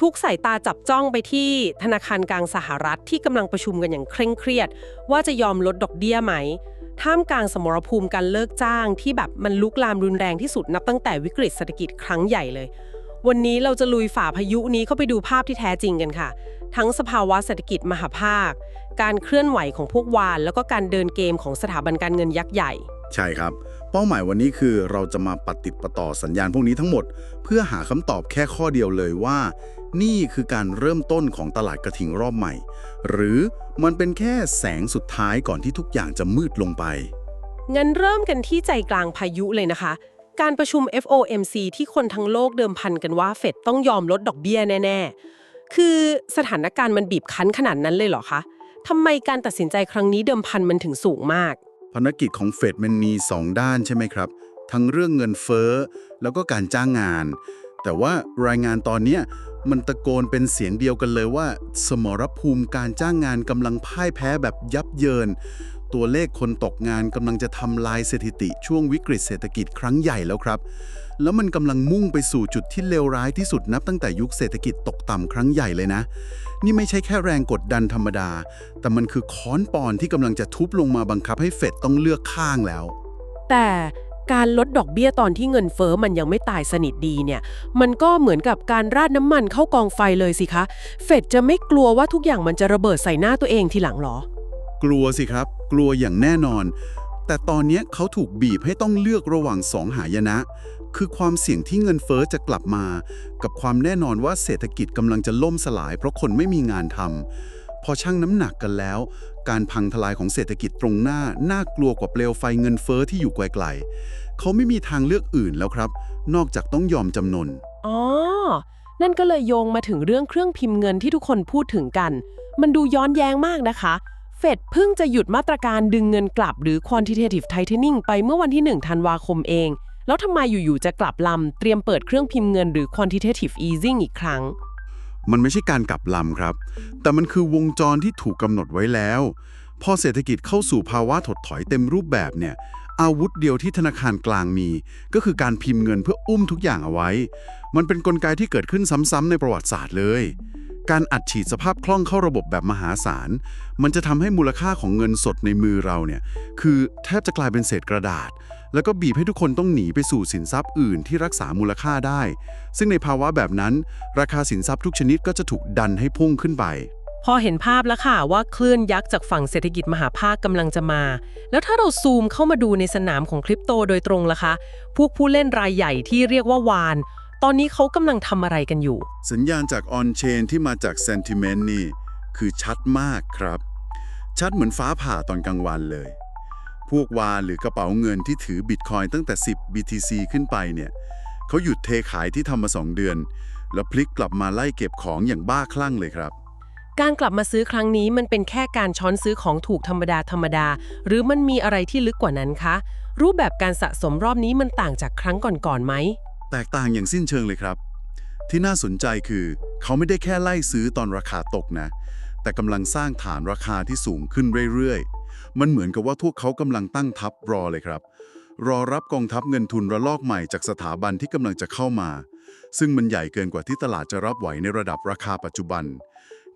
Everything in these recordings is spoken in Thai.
ทุกสายตาจับจ้องไปที่ธนาคารกลางสหรัฐที่กำลังประชุมกันอย่างเคร่งเครียด ว่าจะยอมลดดอกเบี้ยไหม ท่ามกลางสมรภูมิการเลิกจ้างที่แบบมันลุกลามรุนแรงที่สุดนับตั้งแต่วิกฤตเศรษฐกิจครั้งใหญ่เลย วันนี้เราจะลุยฝ่าพายุนี้เข้าไปดูภาพที่แท้จริงกันค่ะ ทั้งสภาวะเศรษฐกิจมหาภาค การเคลื่อนไหวของพวกวาน แล้วก็การเดินเกมของสถาบันการเงินยักษ์ใหญ่ใช่ครับ เป้าหมายวันนี้คือเราจะมาปัดติดประต่อสัญญาณพวกนี้ทั้งหมด เพื่อหาคำตอบแค่ข้อเดียวเลยว่า นี่คือการเริ่มต้นของตลาดกระทิงรอบใหม่ หรือมันเป็นแค่แสงสุดท้ายก่อนที่ทุกอย่างจะมืดลงไป งั้นเริ่มกันที่ใจกลางพายุเลยนะคะ การประชุม FOMC ที่คนทั้งโลกเดิมพันกันว่าเฟดต้องยอมลดดอกเบี้ยแน่ ๆ คือสถานการณ์มันบีบคั้นขนาดนั้นเลยเหรอคะทำไมการตัดสินใจครั้งนี้เดิมพันมันถึงสูงมาก ภารกิจของเฟดมันมี 2 ด้านใช่ไหมครับ ทั้งเรื่องเงินเฟ้อ แล้วก็การจ้างงาน แต่ว่ารายงานตอนเนี้ย มันตะโกนเป็นเสียงเดียวกันเลยว่า สมรภูมิการจ้างงานกำลังพ่ายแพ้แบบยับเยิน ตัวเลขคนตกงานกำลังจะทำลายสถิติช่วงวิกฤตเศรษฐกิจครั้งใหญ่แล้วครับ แล้วมันกำลังมุ่งไปสู่จุดที่เลวร้ายที่สุดนับตั้งแต่ยุคเศรษฐกิจตกต่ำครั้งใหญ่เลยนะ นี่ไม่ใช่แค่แรงกดดันธรรมดา แต่มันคือค้อนปอนที่กำลังจะทุบลงมาบังคับให้เฟดต้องเลือกข้างแล้ว แต่ การลดดอกเบี้ยตอนที่เงินเฟอ้อมันยังไม่ตายสนิทดีเนี่ย มันก็เหมือนกับการราดน้ำมันเข้ากองไฟเลยสิคะ เฟดจะไม่กลัวว่าทุกอย่างมันจะระเบิดใส่หน้าตัวเองทีหลังหรอ กลัวสิครับ กลัวอย่างแน่นอน แต่ตอนนี้เขาถูกบีบให้ต้องเลือกระหว่างสองหายนะ คือความเสี่ยงที่เงินเฟอ้อจะกลับมา กับความแน่นอนว่าเศรษฐกิจกำลังจะล่มสลาย เพราะคนไม่มีงานทำ พอชั่งน้ำหนักกันแล้ว การพังทลายของเศรษฐกิจตรงหน้า น่ากลัวกว่าเปลวไฟเงินเฟอ้อที่อยู่ไกลๆเขาไม่มีทางเลือกอื่นแล้วครับ นอกจากต้องยอมจำนนอ๋อ นั่นก็เลยโยงมาถึงเรื่องเครื่องพิมพ์เงินที่ทุกคนพูดถึงกัน มันดูย้อนแย้งมากนะคะ เฟดเพิ่งจะหยุดมาตรการดึงเงินกลับหรือ quantitative tightening ไปเมื่อวันที่ 1 ธันวาคมเอง แล้วทำไมอยู่ๆจะกลับลำเตรียมเปิดเครื่องพิมพ์เงินหรือ quantitative easing อีกครั้ง มันไม่ใช่การกลับลำครับ แต่มันคือวงจรที่ถูกกำหนดไว้แล้ว พอเศรษฐกิจเข้าสู่ภาวะถดถอยเต็มรูปแบบเนี่ย อาวุธเดียวที่ธนาคารกลางมี ก็คือการพิมพ์เงินเพื่ออุ้มทุกอย่างเอาไว้ มันเป็นนกลไกที่เกิดขึ้นซ้ำๆในประวัติศาสตร์เลย การอัดฉีดสภาพคล่องเข้าระบบแบบมหาศาล มันจะทำให้มูลค่าของเงินสดในมือเราเนี่ย คือแทบจะกลายเป็นเศษกระดาษ แล้วก็บีบให้ทุกคนต้องหนีไปสู่สินทรัพย์อื่นที่รักษามูลค่าได้ ซึ่งในภาวะแบบนั้น ราคาสินทรัพย์ทุกชนิดก็จะถูกดันให้พุ่งขึ้นไป พอเห็นภาพแล้วค่ะว่าคลื่นยักษ์จากฝั่งเศรษฐกิจมหาภาคกำลังจะมา แล้วถ้าเราซูมเข้ามาดูในสนามของคริปโตโดยตรงล่ะคะ พวกผู้เล่นรายใหญ่ที่เรียกว่าวาน ตอนนี้เขากำลังทำอะไรกันอยู่ สัญญาณจาก On Chain ที่มาจาก Sentiment นี่คือชัดมากครับ ชัดเหมือนฟ้าผ่าตอนกลางวันเลย พวกวานหรือกระเป๋าเงินที่ถือบิตคอยตั้งแต่ 10 BTC ขึ้นไปเนี่ยเขาหยุดเทขายที่ทำมา 2 เดือน แล้วพลิกกลับมาไล่เก็บของอย่างบ้าคลั่งเลยครับการกลับมาซื้อครั้งนี้มันเป็นแค่การช้อนซื้อของถูกธรรมดาธรรมดา หรือมันมีอะไรที่ลึกกว่านั้นคะ รูปแบบการสะสมรอบนี้มันต่างจากครั้งก่อนๆไหม แตกต่างอย่างสิ้นเชิงเลยครับ ที่น่าสนใจคือ เขาไม่ได้แค่ไล่ซื้อตอนราคาตกนะ แต่กำลังสร้างฐานราคาที่สูงขึ้นเรื่อยๆ มันเหมือนกับว่าพวกเขากำลังตั้งทัพรอเลยครับ รอรับกองทัพเงินทุนระลอกใหม่จากสถาบันที่กำลังจะเข้ามา ซึ่งมันใหญ่เกินกว่าที่ตลาดจะรับไหวในระดับราคาปัจจุบัน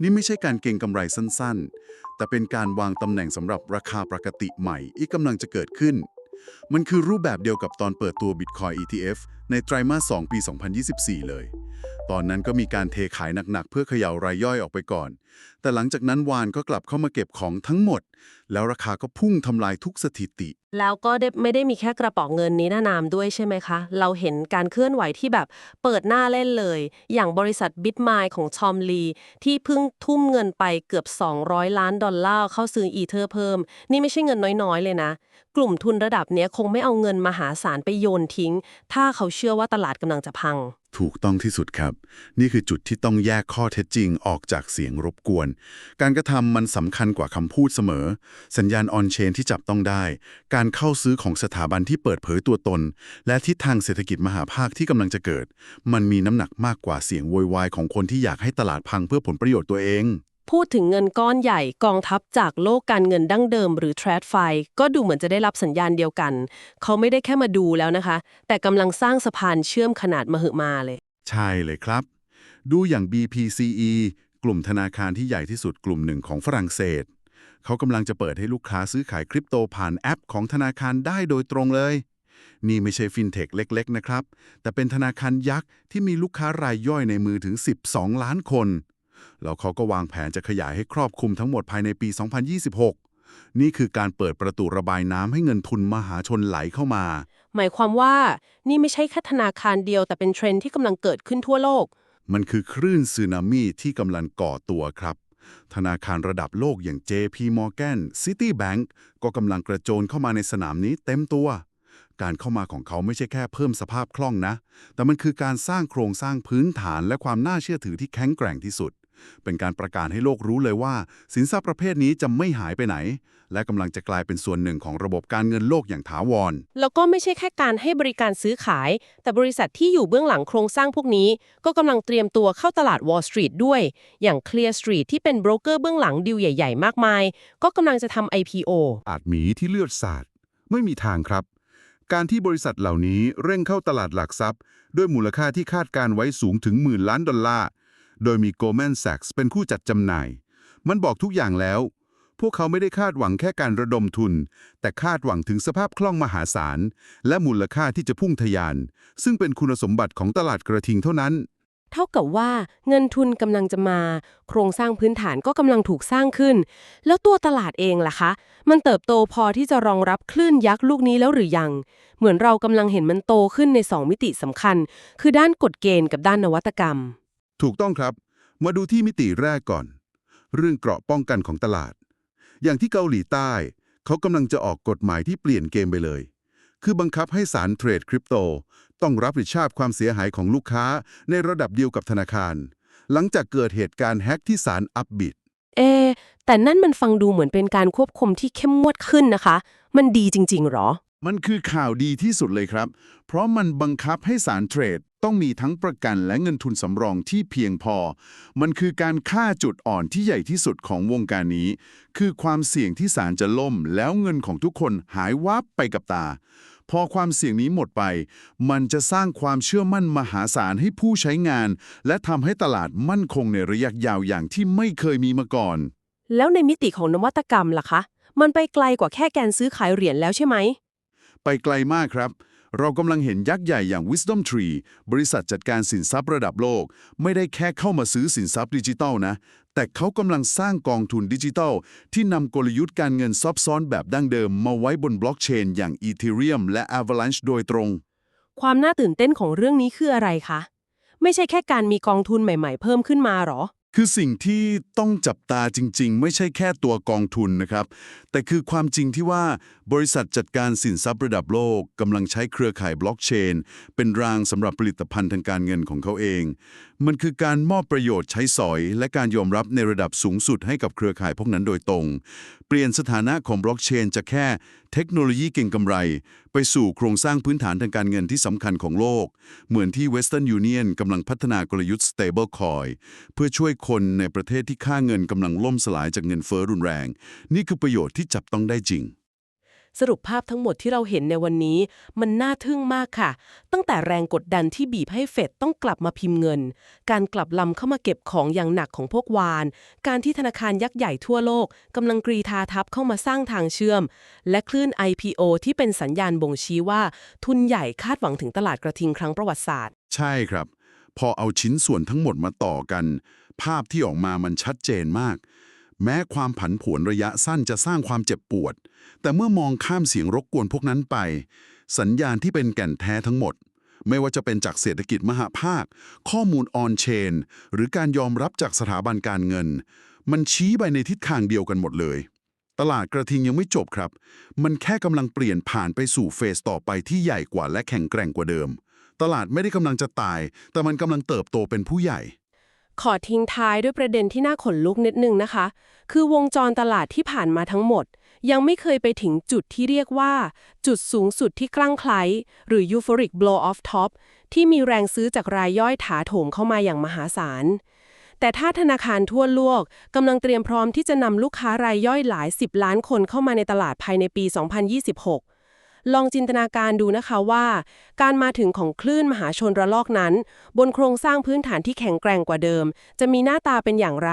นี่ไม่ใช่การเก็งกำไรสั้นๆ แต่เป็นการวางตำแหน่งสำหรับราคาปกติใหม่ที่กำลังจะเกิดขึ้น มันคือรูปแบบเดียวกับตอนเปิดตัว Bitcoin ETF ในไตรมาส 2 ปี 2024 เลย ตอนนั้นก็มีการเทขายหนักๆ เพื่อเขย่ารายย่อยออกไปก่อน แต่หลังจากนั้นวานก็กลับเข้ามาเก็บของทั้งหมด แล้วราคาก็พุ่งทำลายทุกสถิติ แล้วก็ได้ไม่ได้มีแค่กระป๋องเงินนี้นานามด้วยใช่ไหมคะ เราเห็นการเคลื่อนไหวที่แบบเปิดหน้าเล่นเลย อย่างบริษัท Bitmine ของชอมลี ที่เพิ่งทุ่มเงินไปเกือบ 200 ล้านดอลลาร์เข้าซื้ออีเธอร์เพิ่ม นี่ไม่ใช่เงินน้อยๆ เลยนะ กลุ่มทุนระดับเนี้ยคงไม่เอาเงินมหาศาลไปโยนทิ้ง ถ้าเขาเชื่อว่าตลาดกำลังจะพัง ถูกต้องที่สุดครับ นี่คือจุดที่ต้องแยกข้อเท็จจริงออกจากเสียงรบกวน การกระทำมันสำคัญกว่าคำพูดเสมอ สัญญาณออนเชนที่จับต้องได้ การเข้าซื้อของสถาบันที่เปิดเผยตัวตน และทิศทางเศรษฐกิจมหาภาคที่กำลังจะเกิด มันมีน้ำหนักมากกว่าเสียงโวยวายของคนที่อยากให้ตลาดพังเพื่อผลประโยชน์ตัวเอง พูดถึงเงินก้อนใหญ่กองทัพจากโลกการเงินดั้งเดิม หรือ t r a d f i ก็ดูเหมือนจะได้รับสัญญาณเดียวกัน เขาไม่ได้แค่มาดูแล้วนะคะ แต่กำลังสร้างสะพานเชื่อมขนาดมหึมาเลย ใช่เลยครับ ดูอย่าง BPCE กลุ่มธนาคารที่ใหญ่ที่สุดกลุ่มหนึ่งของฝรั่งเศส เขากำลังจะเปิดให้ลูกค้าซื้อขายคริปโตผ่านแอปของธนาคารได้โดยตรงเลย นี่ไม่ใช่ฟินเทคเล็ก ๆ นะครับ แต่เป็นธนาคารยักษ์ที่มีลูกค้ารายย่อยในมือถึง 12 ล้านคน แล้วเขาก็วางแผนจะขยายให้ครอบคลุมทั้งหมดภายในปี 2026 นี่คือการเปิดประตูระบายน้ำให้เงินทุนมหาชนไหลเข้ามา หมายความว่านี่ไม่ใช่แค่ธนาคารเดียวแต่เป็นเทรนด์ที่กำลังเกิดขึ้นทั่วโลก มันคือคลื่นสึนามิที่กำลังก่อตัวครับธนาคารระดับโลกอย่าง JP Morgan Citibank ก็กำลังกระโจนเข้ามาในสนามนี้เต็มตัว การเข้ามาของเขาไม่ใช่แค่เพิ่มสภาพคล่องนะ แต่มันคือการสร้างโครงสร้างพื้นฐานและความน่าเชื่อถือที่แข็งแกร่งที่สุด เป็นการประกาศให้โลกรู้เลยว่า สินทรัพย์ประเภทนี้จะไม่หายไปไหน และกำลังจะกลายเป็นส่วนหนึ่งของระบบการเงินโลกอย่างถาวร แล้วก็ไม่ใช่แค่การให้บริการซื้อขาย แต่บริษัทที่อยู่เบื้องหลังโครงสร้างพวกนี้ ก็กำลังเตรียมตัวเข้าตลาด Wall Street ด้วย อย่าง Clear Street ที่เป็นโบรกเกอร์เบื้องหลังดีลใหญ่ ๆ มากมาย ก็กำลังจะทำ IPO อาจหมีที่เลือดสาดไม่มีทางครับ การที่บริษัทเหล่านี้เร่งเข้าตลาดหลักทรัพย์ ด้วยมูลค่าที่คาดการไว้สูงถึงหมื่นล้านดอลลาร์ โดยมี Goldman Sachs เป็นผู้จัดจำหน่าย มันบอกทุกอย่างแล้ว พวกเขาไม่ได้คาดหวังแค่การระดมทุน แต่คาดหวังถึงสภาพคล่องมหาศาล และมูลค่าที่จะพุ่งทะยาน ซึ่งเป็นคุณสมบัติของตลาดกระทิงเท่านั้น เท่ากับว่าเงินทุนกำลังจะมา โครงสร้างพื้นฐานก็กำลังถูกสร้างขึ้น แล้วตัวตลาดเองล่ะคะ มันเติบโตพอที่จะรองรับคลื่นยักษ์ลูกนี้แล้วหรือยัง เหมือนเรากำลังเห็นมันโตขึ้นใน2มิติสำคัญ คือด้านกฎเกณฑ์กับด้านนวัตกรรม ถูกต้องครับ มาดูที่มิติแรกก่อน เรื่องเกราะป้องกันของตลาด อย่างที่เกาหลีใต้ เขากำลังจะออกกฎหมายที่เปลี่ยนเกมไปเลย คือบังคับให้สารเทรดคริปโต ต้องรับผิดชอบความเสียหายของลูกค้าในระดับเดียวกับธนาคาร หลังจากเกิดเหตุการณ์แฮ็กที่สารอัพบิตเอ แต่นั่นมันฟังดูเหมือนเป็นการควบคุมที่เข้มงวดขึ้นนะคะ มันดีจริง ๆหรอ มันคือข่าวดีที่สุดเลยครับ เพราะมันบังคับให้สารเทรดต้องมีทั้งประกันและเงินทุนสำรองที่เพียงพอ มันคือการฆ่าจุดอ่อนที่ใหญ่ที่สุดของวงการนี้ คือความเสี่ยงที่สารจะล่ม แล้วเงินของทุกคนหายวับไปกับตา พอความเสี่ยงนี้หมดไป มันจะสร้างความเชื่อมั่นมหาศาลให้ผู้ใช้งาน และทำให้ตลาดมั่นคงในระยะยาวอย่างที่ไม่เคยมีมาก่อน แล้วในมิติของนวัตกรรมล่ะคะ มันไปไกลกว่าแค่การซื้อขายเหรียญแล้วใช่ไหม ไปไกลมากครับ เรากำลังเห็นยักษ์ใหญ่อย่าง Wisdom Tree บริษัทจัดการสินทรัพย์ระดับโลก ไม่ได้แค่เข้ามาซื้อสินทรัพย์ดิจิทัลนะ แต่เขากำลังสร้างกองทุนดิจิทัล ที่นำกลยุทธ์การเงินซับซ้อนแบบดั้งเดิมมาไว้บนบล็อกเชนอย่าง Ethereum และ Avalanche โดยตรง ความน่าตื่นเต้นของเรื่องนี้คืออะไรคะ ไม่ใช่แค่การมีกองทุนใหม่ ๆ เพิ่มขึ้นมาหรอ คือสิ่งที่ต้องจับตาจริง ๆ ไม่ใช่แค่ตัวกองทุนนะครับ แต่คือความจริงที่ว่าบริษัทจัดการสินทรัพย์ระดับโลกกำลังใช้เครือข่ายบล็อกเชน เป็นรางสำหรับผลิตภัณฑ์ทางการเงินของเขาเอง มันคือการมอบประโยชน์ใช้สอย และการยอมรับในระดับสูงสุดให้กับเครือข่ายพวกนั้นโดยตรง เปลี่ยนสถานะของบล็อกเชนจะแค่เทคโนโลยีเก่งกำไร ไปสู่โครงสร้างพื้นฐานทางการเงินที่สำคัญของโลก เหมือนที่ Western Union กำลังพัฒนากลยุทธ์ Stable Coin เพื่อช่วยคนในประเทศที่ค่าเงินกำลังล่มสลายจากเงินเฟ้อรุนแรง นี่คือประโยชน์ที่จับต้องได้จริง สรุปภาพทั้งหมดที่เราเห็นในวันนี้ มันน่าทึ่งมากค่ะ ตั้งแต่แรงกดดันที่บีบให้เฟดต้องกลับมาพิมพ์เงิน การกลับลำเข้ามาเก็บของอย่างหนักของพวกวาน การที่ธนาคารยักษ์ใหญ่ทั่วโลกกำลังกรีธาทัพเข้ามาสร้างทางเชื่อม และคลื่น IPO ที่เป็นสัญญาณบ่งชี้ว่า ทุนใหญ่คาดหวังถึงตลาดกระทิงครั้งประวัติศาสตร์ ใช่ครับ พอเอาชิ้นส่วนทั้งหมดมาต่อกัน ภาพที่ออกมามันชัดเจนมาก แม้ความผันผวนระยะสั้นจะสร้างความเจ็บปวด แต่เมื่อมองข้ามเสียงรบกวนพวกนั้นไป สัญญาณที่เป็นแก่นแท้ทั้งหมด ไม่ว่าจะเป็นจากเศรษฐกิจมหาภาค ข้อมูลออนเชน หรือการยอมรับจากสถาบันการเงิน มันชี้ไปในทิศทางเดียวกันหมดเลย ตลาดกระทิงยังไม่จบครับ มันแค่กำลังเปลี่ยนผ่านไปสู่เฟสต่อไปที่ใหญ่กว่าและแข็งแกร่งกว่าเดิม ตลาดไม่ได้กำลังจะตาย แต่มันกำลังเติบโตเป็นผู้ใหญ่ ขอทิ้งท้ายด้วยประเด็นที่น่าขนลุกนิดนึงนะคะ คือวงจรตลาดที่ผ่านมาทั้งหมด ยังไม่เคยไปถึงจุดที่เรียกว่า จุดสูงสุดที่คลั่งไคล้หรือ euphoric blow off top ที่มีแรงซื้อจากรายย่อยถาโถมเข้ามาอย่างมหาศาล แต่ถ้าธนาคารทั่วโลกกำลังเตรียมพร้อมที่จะนำลูกค้ารายย่อยหลาย 10 ล้านคนเข้ามาในตลาดภายในปี 2026 ลองจินตนาการดูนะคะว่า การมาถึงของคลื่นมหาชนระลอกนั้น บนโครงสร้างพื้นฐานที่แข็งแกร่งกว่าเดิม จะมีหน้าตาเป็นอย่างไร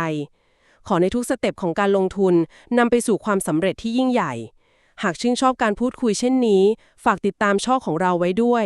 ขอในทุกสเต็ปของการลงทุนนำไปสู่ความสำเร็จที่ยิ่งใหญ่ หากชื่นชอบการพูดคุยเช่นนี้ ฝากติดตามช่องของเราไว้ด้วย